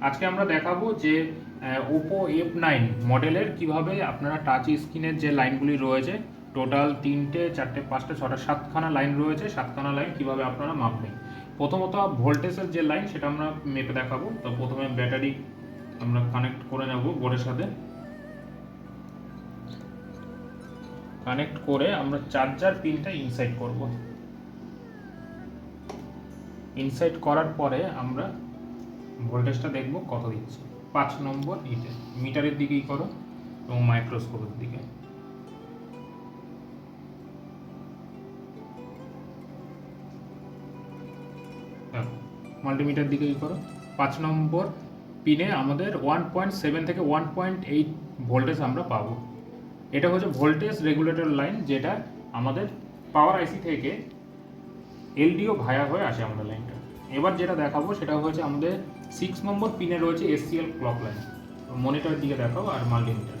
আজকে আমরা দেখাবো যে ওপো এফ নাইন মডেলের কীভাবে আপনারা টাচ স্ক্রিনের যে লাইনগুলি রয়েছে টোটাল তিনটে, চারটে, পাঁচটা, ছটা, সাতখানা লাইন রয়েছে। সাতখানা লাইন কীভাবে আপনারা মাপবেন? প্রথমত ভোল্টেজের যে লাইন সেটা আমরা মেপে দেখাবো। তো প্রথমে ব্যাটারি আমরা কানেক্ট করে নেব বোর্ডের সাথে। কানেক্ট করে আমরা চার্জার পিনটা ইনসাইড করব। ইনসাইড করার পরে আমরা ভোল্টেজটা দেখব কত দিচ্ছে। পাঁচ নম্বর ইটে মিটারের দিকেই করো এবং মাইক্রোস্কোপের দিকে। মাল্টিমিটার দিকেই করো। পাঁচ নম্বর পিনে আমাদের ওয়ান পয়েন্ট সেভেন থেকে ওয়ান পয়েন্ট এইট ভোল্টেজ আমরা পাবো। এটা হচ্ছে ভোল্টেজ রেগুলেটর লাইন যেটা আমাদের পাওয়ার আইসি থেকে এলডিও ভায়া হয়ে আসে আমাদের লাইনটা এবার যেটা দেখাবো সেটা হচ্ছে আমাদের সিক্স নম্বর পিনে রয়েছে এসসিএল ক্লক লাইন মনিটরের দিকে দেখাবো আর মাল্টিমিটার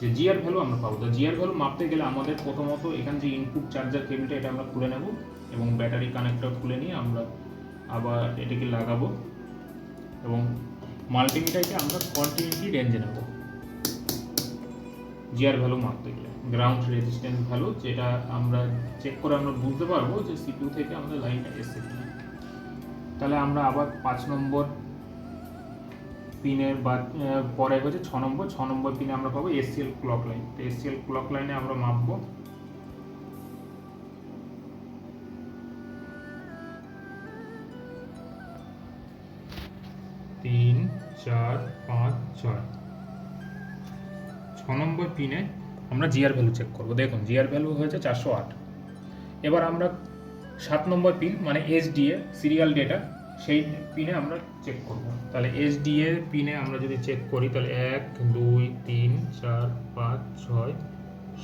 যে জিআর ভ্যালু আমরা পাবো। তো জিআর ভ্যালু মাপতে গেলে আমাদের প্রথমত এখান যে ইনপুট চার্জার কেবিলটা এটা আমরা খুলে নেব এবং ব্যাটারি কানেক্টর খুলে নিয়ে আমরা আবার এটাকে লাগাবো এবং মাল্টিমিটারকে আমরা কন্টিনিউটি রেঞ্জে নেব। জিআর ভ্যালু মাপতে গেলে। গ্রাউন্ড রেজিস্ট্যান্স ভ্যালু যেটা আমরা চেক করে আমরা বুঝতে পারব যে সিপিইউ থেকে আমাদের লাইনটা এসছে কিনা। তাহলে আমরা আবার পাঁচ নম্বর পিনের বা পরে হচ্ছে ছ নম্বর ছ নম্বর পিনে আমরা পাবো এসসিএল ক্লক লাইন। তো এসসিএল ক্লক লাইনে আমরা মাপবো। তিন, চার, পাঁচ, ছয়। ছ নম্বর পিনে আমরা জিআর ভ্যালু চেক করব। দেখুন, জিআর ভ্যালু হয়েছে চারশো আট। এবার আমরা সাত নম্বর পিন মানে এসডিএ সিরিয়াল ডেটা সেই পিনে আমরা চেক করব। তাহলে এসডিএ পিনে আমরা যদি চেক করি, তাহলে এক, দুই, তিন, চার, পাঁচ, ছয়,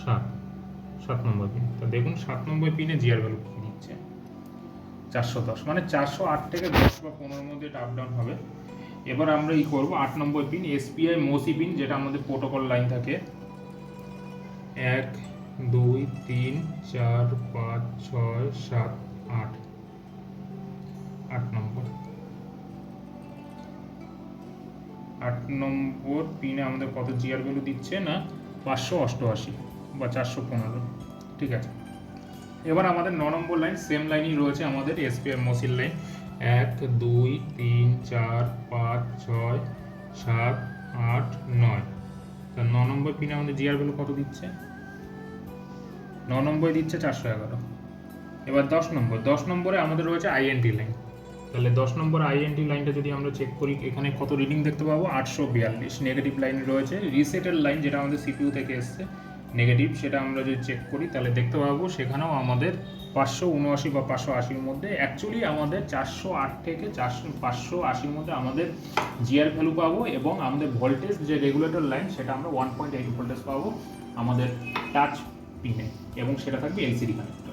সাত। সাত নম্বর পিন। তা দেখুন, সাত নম্বর পিনে জিআর ভ্যালু কী দিচ্ছে? চারশো দশ মানে চারশো আট থেকে দশ বা পনেরোর মধ্যে এটা আপ ডাউন হবে। এবার আমরা ই করব, আট number pin SPI MOSI pin, যেটা আমাদের প্রোটোকল লাইন থাকে। এক দুই, তিন, চার, পাঁচ, ছয়, সাত, আট। আট নম্বর। আট নম্বর পিনে আমাদের কত জিআর ভ্যালু দিচ্ছে না? পাঁচশো অষ্টআশি বা চারশো পনেরো। ঠিক আছে? এবার আমাদের ন নম্বর লাইন সেম লাইনই রয়েছে আমাদের এসপিআই মসিল লাইন এক, দুই, তিন, চার, পাঁচ, ছয়, সাত, আট, নয়। তা ন নম্বর পিনে আমাদের জিআর ভ্যালু কত দিচ্ছে? ন নম্বরে দিচ্ছে চারশো এগারো। এবার দশ নম্বর, দশ নম্বরে আমাদের রয়েছে আইএনটি লাইন তাহলে দশ নম্বর আইএনটি লাইনটা যদি আমরা চেক করি, এখানে কত রিডিং দেখতে পাবো? আটশো বিয়াল্লিশ। নেগেটিভ লাইন রয়েছে রিসেটের লাইন যেটা আমাদের সিপিইউ থেকে এসছে নেগেটিভ সেটা আমরা যদি চেক করি, তাহলে দেখতে পাবো সেখানেও আমাদের পাঁচশো উনআশি বা পাঁচশো আশির মধ্যে অ্যাকচুয়ালি আমাদের চারশো আট থেকে চারশো, পাঁচশো আশির মধ্যে আমাদের জিআর ভ্যালু পাবো এবং আমাদের ভোল্টেজ যে রেগুলেটর লাইন সেটা আমরা ওয়ান পয়েন্ট এইট ভোল্টেজ পাবো। আমাদের টাচ পিনে এবং সেটা থাকবে এলসিডি কানেক্ট